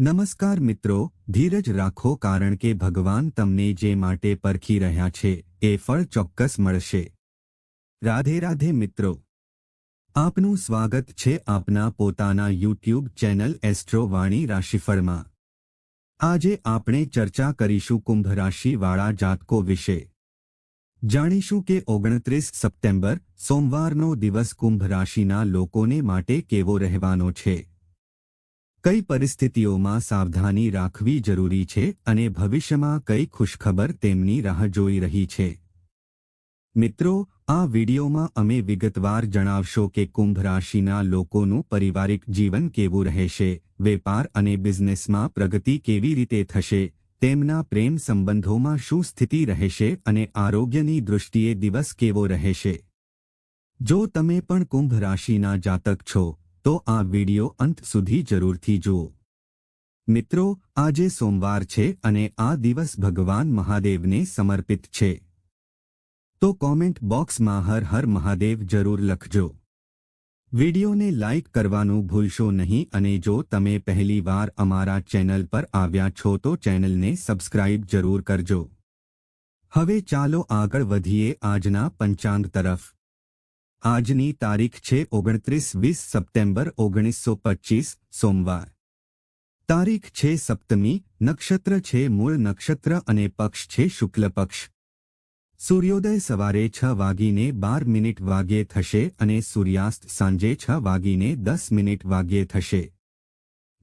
નમસ્કાર મિત્રો, ધીરજ રાખો કારણ કે ભગવાન તમને જે માટે પરખી રહ્યા છે, એ ફળ ચોક્કસ મળશે. રાધે રાધે મિત્રો. આપનું સ્વાગત છે આપના પોતાના યુટ્યુબ ચેનલ એસ્ટ્રો વાણી રાશિફળમાં. આજે આપણે ચર્ચા કરીશું કુંભ રાશિવાળા જાતકો વિશે. જાણીશું કે ઓગણત્રીસ સપ્ટેમ્બર, સોમવારનો દિવસ કુંભ રાશિના લોકોને માટે કેવો રહેવાનો છે. કઈ પરિસ્થિતિઓમાં સાવધાની રાખવી જરૂરી છે અને ભવિષ્યમાં કઈ ખુશખબર તેમની રાહ જોઈ રહી છે? મિત્રો, આ વિડીયોમાં અમે વિગતવાર જણાવશો કે કુંભ રાશિના લોકોનું પારિવારિક જીવન કેવું રહેશે, વેપાર અને બિઝનેસમાં પ્રગતિ કેવી રીતે થશે, તેમના પ્રેમ સંબંધોમાં શું સ્થિતિ રહેશે અને આરોગ્યની દૃષ્ટિએ દિવસ કેવો રહેશે? જો તમે પણ કુંભ રાશિના જાતક છો તો આ વિડિયો અંત સુધી જરૂરથી જુઓ. મિત્રો, આજે સોમવાર છે અને આ દિવસ ભગવાન મહાદેવને સમર્પિત છે. તો કોમેન્ટ બોક્સમાં હર હર મહાદેવ જરૂર લખજો. વિડિયોને લાઇક કરવાનું ભૂલશો નહીં અને જો તમે પહેલી વાર અમારા ચેનલ પર આવ્યા છો તો ચેનલને સબસ્ક્રાઇબ જરૂર કરજો. હવે ચાલો આગળ વધીએ આજના પંચાંગ તરફ. આજની તારીખ છે ઓગણત્રીસ વીસ સપ્ટેમ્બર ઓગણીસો પચીસ, સોમવાર. તારીખ છે સપ્તમી, નક્ષત્ર છે મૂળ નક્ષત્ર અને પક્ષ છે શુક્લ પક્ષ. સૂર્યોદય સવારે છ વાગીને બાર મિનિટ વાગ્યે થશે અને સૂર્યાસ્ત સાંજે છ વાગીને દસ મિનિટ વાગ્યે થશે.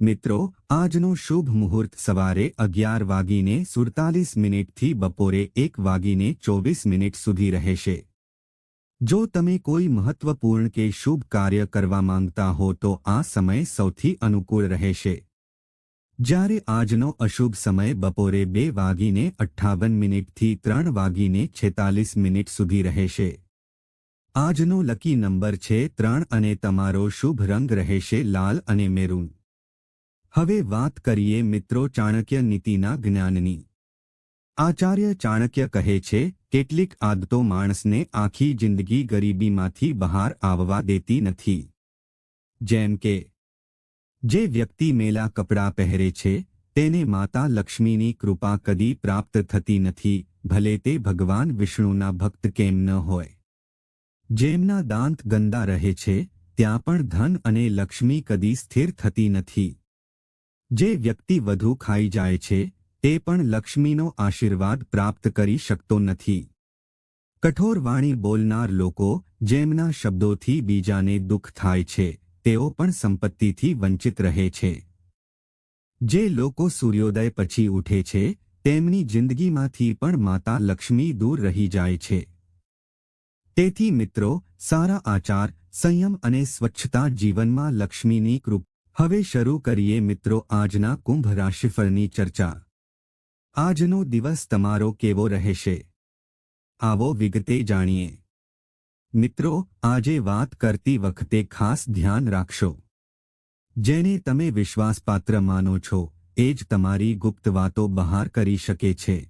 મિત્રો, આજનો શુભ મુહૂર્ત સવારે અગિયાર વાગીને સુડતાલીસ મિનિટથી બપોરે એક વાગીને ચોવીસ મિનિટ સુધી રહેશે. જો તમે કોઈ મહત્વપૂર્ણ કે શુભ કાર્ય કરવા માંગતા હો તો આ સમય સૌથી અનુકૂળ રહેશે. જ્યારે આજનો અશુભ સમય બપોરે બે વાગીને અઠ્ઠાવન મિનિટથી ત્રણ વાગીને છેતાલીસ મિનિટ સુધી રહેશે. આજનો લકી નંબર છે ત્રણ અને તમારો શુભ રંગ રહેશે લાલ અને મેરૂન. હવે વાત કરીએ મિત્રો ચાણક્ય નીતિના જ્ઞાનની. આચાર્ય ચાણક્ય કહે છે કેટલીક આદતો માણસને આખી જિંદગી ગરીબીમાંથી બહાર આવવા દેતી નથી. જેમ કે, જે વ્યક્તિ મેલા કપડાં પહેરે છે, તેને માતા લક્ષ્મીની કૃપા કદી પ્રાપ્ત થતી નથી, ભલે તે ભગવાન વિષ્ણુના ભક્ત કેમ ન હોય. જેમના દાંત ગંદા રહે છે, ત્યાં પણ ધન અને લક્ષ્મી કદી સ્થિર થતી નથી. જે વ્યક્તિ વધુ ખાઈ જાય છે તે પણ લક્ષ્મીનો આશીર્વાદ પ્રાપ્ત કરી શકતો નથી. કઠોર વાણી બોલનાર લોકો જેમના શબ્દોથી બીજાને દુઃખ થાય છે, તેઓ પણ સંપત્તિથી વંચિત રહે છે. જે લોકો સૂર્યોદય પછી ઉઠે છે, તેમની જિંદગીમાંથી પણ માતા લક્ષ્મી દૂર રહી જાય છે. તેથી મિત્રો, સારા આચાર, સંયમ અને સ્વચ્છતા જીવનમાં લક્ષ્મીની કૃપ. હવે શરૂ કરીએ મિત્રો આજના કુંભ રાશિફળની ચર્ચા. આજનો દિવસ તમારો કેવો રહેશે? આવો વિગતે જાણીએ. મિત્રો, આજે વાત કરતી વખતે ખાસ ધ્યાન રાખશો. જેને તમે વિશ્વાસપાત્ર માનો છો, એ જ તમારી ગુપ્ત વાતો બહાર કરી શકે છે.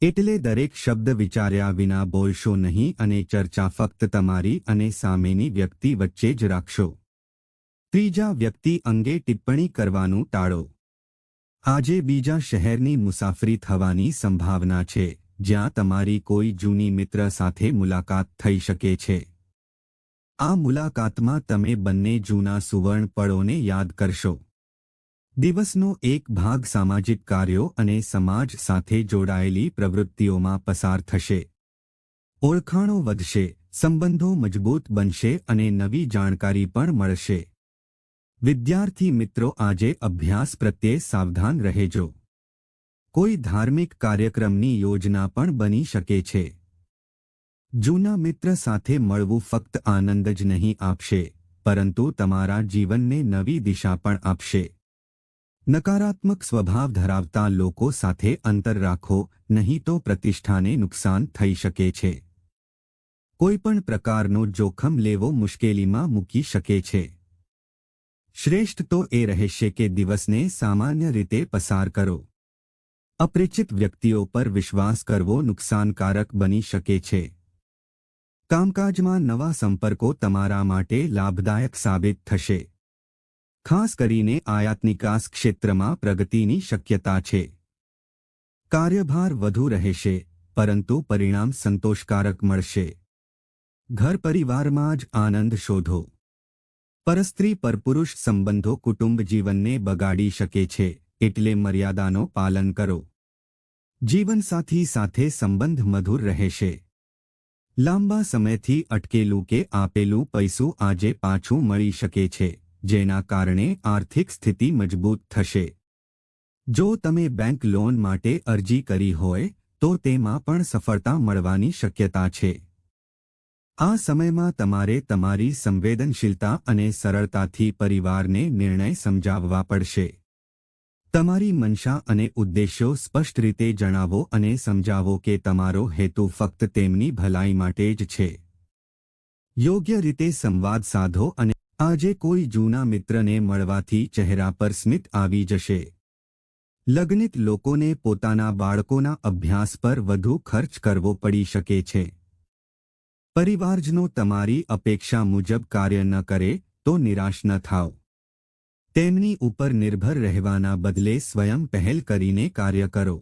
એટલે દરેક શબ્દ વિચાર્યા વિના બોલશો નહીં અને ચર્ચા ફક્ત તમારી અને સામેની વ્યક્તિ વચ્ચે જ રાખશો. ત્રીજા વ્યક્તિ અંગે ટિપ્પણી કરવાનું ટાળો. આજે બીજા શહેરની મુસાફરી થવાની સંભાવના છે, જ્યાં તમારી કોઈ જૂની મિત્ર સાથે મુલાકાત થઈ શકે છે. આ મુલાકાતમાં તમે બંને જૂના સુવર્ણ પળોને યાદ કરશો. દિવસનો એક ભાગ સામાજિક કાર્યો અને સમાજ સાથે જોડાયેલી પ્રવૃત્તિઓમાં પસાર થશે. ઓળખાણો વધશે, સંબંધો મજબૂત બનશે અને નવી જાણકારી પણ મળશે. વિદ્યાર્થી મિત્રો, આજે અભ્યાસ પ્રત્યે સાવધાન રહેજો. કોઈ ધાર્મિક કાર્યક્રમની યોજના પણ બની શકે છે. જૂના મિત્ર સાથે મળવું ફક્ત આનંદ જ નહીં આપશે, પરંતુ તમારા જીવનને નવી દિશા પણ આપશે. નકારાત્મક સ્વભાવ ધરાવતા લોકો સાથે અંતર રાખો, નહીં તો પ્રતિષ્ઠાને નુકસાન થઈ શકે છે. કોઈપણ પ્રકારનો જોખમ લેવો મુશ્કેલીમાં મૂકી શકે છે. શ્રેષ્ઠ તો એ રહેશે કે દિવસને સામાન્ય રીતે પસાર કરો. અપરિચિત વ્યક્તિઓ પર વિશ્વાસ કરવો નુકસાનકારક બની શકે છે. કામકાજમાં નવા સંપર્કો તમારા માટે લાભદાયક સાબિત થશે. ખાસ કરીને આયાત નિકાસ ક્ષેત્રમાં પ્રગતિની શક્યતા છે. કાર્યભાર વધુ રહેશે, પરંતુ પરિણામ સંતોષકારક મળશે. ઘર પરિવારમાં જ આનંદ શોધો. પરસ્ત્રી પરપુરુષ સંબંધો કુટુંબ જીવનને બગાડી શકે છે, એટલે મર્યાદાનો પાલન કરો. જીવનસાથી સાથે સંબંધ મધુર રહેશે. લાંબા સમયથી અટકેલું કે આપેલું પૈસું આજે પાછું મળી શકે છે, જેના કારણે આર્થિક સ્થિતિ મજબૂત થશે. જો તમે બેંક લોન માટે અરજી કરી હોય, તો તેમાં પણ સફળતા મળવાની શક્યતા છે. આ સમયમાં તમારે તમારી સંવેદનશીલતા અને સરળતાથી પરિવારને નિર્ણય સમજાવવા પડશે. તમારી મનશા અને ઉદ્દેશ્યો સ્પષ્ટ રીતે જણાવો અને સમજાવો કે તમારો હેતુ ફક્ત તેમની ભલાઈ માટે જ છે. યોગ્ય રીતે સંવાદ સાધો અને આજે કોઈ જૂના મિત્રને મળવાથી ચહેરા પર સ્મિત આવી જશે. લગ્નિત લોકોને પોતાના બાળકોના અભ્યાસ પર વધુ ખર્ચ કરવો પડી શકે છે. પરિવારજનો તમારી અપેક્ષા મુજબ કાર્ય ન કરે તો નિરાશ ન થાઓ. તેમની ઉપર નિર્ભર રહેવાના બદલે સ્વયં પહેલ કરીને કાર્ય કરો.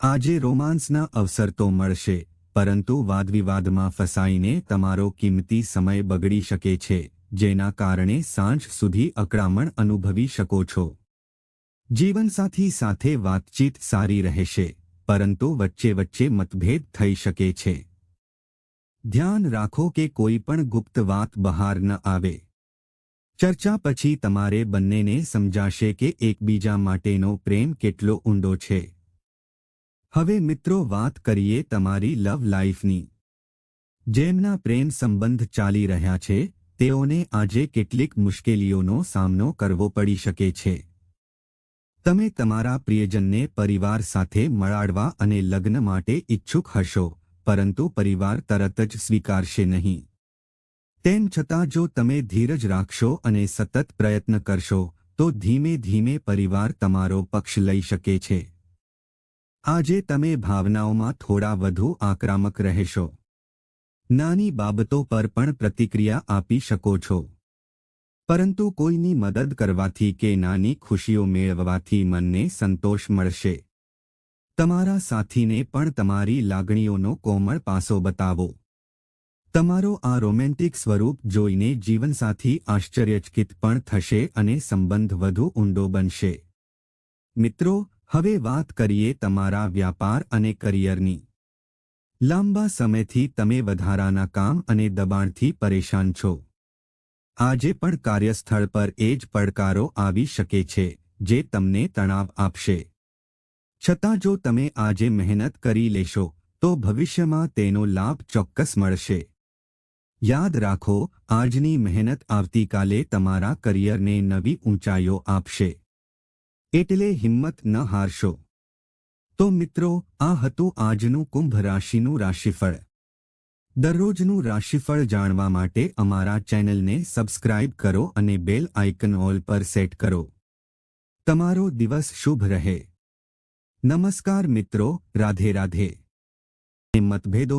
આજે રોમાન્સના અવસર તો મળશે, પરંતુ વાદવિવાદમાં ફસાઈને તમારો કિંમતી સમય બગડી શકે છે, જેના કારણે સાંજ સુધી અકળામણ અનુભવી શકો છો. જીવનસાથી સાથે વાતચીત સારી રહેશે, પરંતુ વચ્ચે વચ્ચે મતભેદ થઈ શકે છે. ધ્યાન રાખો કે કોઈ પણ ગુપ્ત વાત બહાર ન આવે. ચર્ચા પછી તમારે બંનેને સમજાશે કે એકબીજા માટેનો પ્રેમ કેટલો ઊંડો છે. હવે મિત્રો, વાત કરીએ તમારી લવ લાઈફની જેમના પ્રેમ સંબંધ ચાલી રહ્યા છે, તેઓને આજે કેટલીક મુશ્કેલીઓનો સામનો કરવો પડી શકે છે. તમે તમારા પ્રિયજનને પરિવાર સાથે મળાડવા અને લગ્ન માટે ઇચ્છુક હશો. પરંતુ પરિવાર તરત જ સ્વીકારશે નહીં. તેમ છતાં જો તમે ધીરજ રાખશો અને સતત પ્રયત્ન કરશો, તો ધીમે ધીમે પરિવાર તમારો પક્ષ લઈ શકે છે. આજે તમે ભાવનાઓમાં થોડા વધુ આક્રામક રહેશો. નાની બાબતો પર પણ પ્રતિક્રિયા આપી શકો છો. પરંતુ કોઈની મદદ કરવાથી કે નાની ખુશીઓ મેળવવાથી મનને સંતોષ મળશે. તમારા સાથીને પણ તમારી લાગણીઓનો કોમળ પાસો બતાવો. તમારો આ રોમેન્ટિક સ્વરૂપ જોઈને જીવનસાથી આશ્ચર્યચકિત પણ થશે અને સંબંધ વધુ ઊંડો બનશે. મિત્રો, હવે વાત કરીએ તમારા વ્યાપાર અને કરિયરની. લાંબા સમયથી તમે વધારાના કામ અને દબાણથી પરેશાન છો. આજે પણ કાર્યસ્થળ પર એ જ પડકારો આવી શકે છે, જે તમને તણાવ આપશે. છતાં જો તમે આજે મહેનત કરી લેશો, તો ભવિષ્યમાં તેનો લાભ ચોક્કસ મળશે. યાદ રાખો, આજની મહેનત આવતીકાલે તમારા કરિયરને નવી ઊંચાઈઓ આપશે. એટલે હિંમત ન હારશો. તો મિત્રો, આ હતું આજનું કુંભ રાશિનું રાશિફળ. દરરોજનું રાશિફળ જાણવા માટે અમારા ચેનલને સબસ્ક્રાઇબ કરો અને બેલ આઇકન ઓલ પર સેટ કરો. તમારો દિવસ શુભ રહે. નમસ્કાર મિત્રો રાધે રાધે. મતભેદો